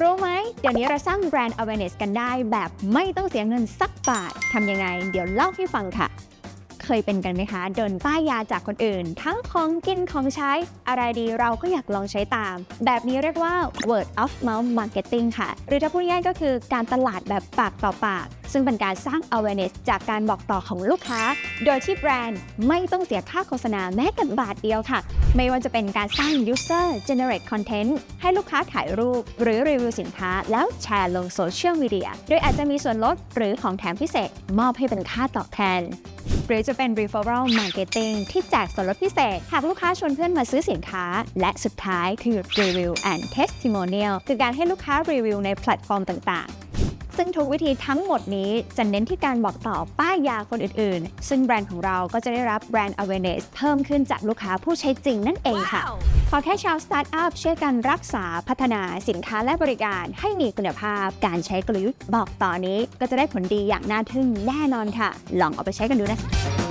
รู้ไหม เดี๋ยวนี้เราสร้างแบรนด์ awareness กันได้แบบไม่ต้องเสียเงินสักบาททำยังไง เดี๋ยวเล่าให้ฟังค่ะ เคยเป็นกันไหมคะโดนป้ายยาจากคนอื่น ทั้งของกินของใช้อะไรดีเราก็อยากลองใช้ตาม แบบนี้เรียกว่า word of mouth marketing ค่ะ หรือถ้าพูดง่ายก็คือการตลาดแบบปากต่อปาก ซึ่งเป็นการสร้าง awareness จากการบอกต่อของลูกค้า โดยที่แบรนด์ไม่ต้องเสียค่าโฆษณาแม้แต่บาทเดียวค่ะ ไม่ว่าจะเป็นการสร้าง user generate content ให้ลูกค้าถ่ายรูป หรือรีวิวสินค้าแล้วแชร์ลงโซเชียลมีเดียโดยอาจจะมีส่วนลดหรือของแถมพิเศษมอบให้เป็นค่าตอบแทน หรือจะเป็น referral marketing ที่แจกส่วนลดพิเศษ หากลูกค้าชวนเพื่อนมาซื้อสินค้า และสุดท้ายคือ review and testimonial คือการให้ลูกค้ารีวิวในแพลตฟอร์มต่างๆ ซึ่งทุกวิธีทั้งหมดนี้จะเน้นที่การบอกต่อป้ายยาคนอื่นๆ ซึ่งแบรนด์ของเราก็จะได้รับแบรนด์ awareness เพิ่มขึ้นจากลูกค้าผู้ใช้จริงนั่นเองค่ะ ขอแค่ชาวสตาร์ทอัพช่วยกันรักษาพัฒนาสินค้าและบริการ ให้มีคุณภาพ การใช้กลยุทธ์บอกต่อนี้ก็จะได้ผลดีอย่างน่าทึ่งแน่นอนค่ะ ลองเอาไปใช้กันดูนะคะ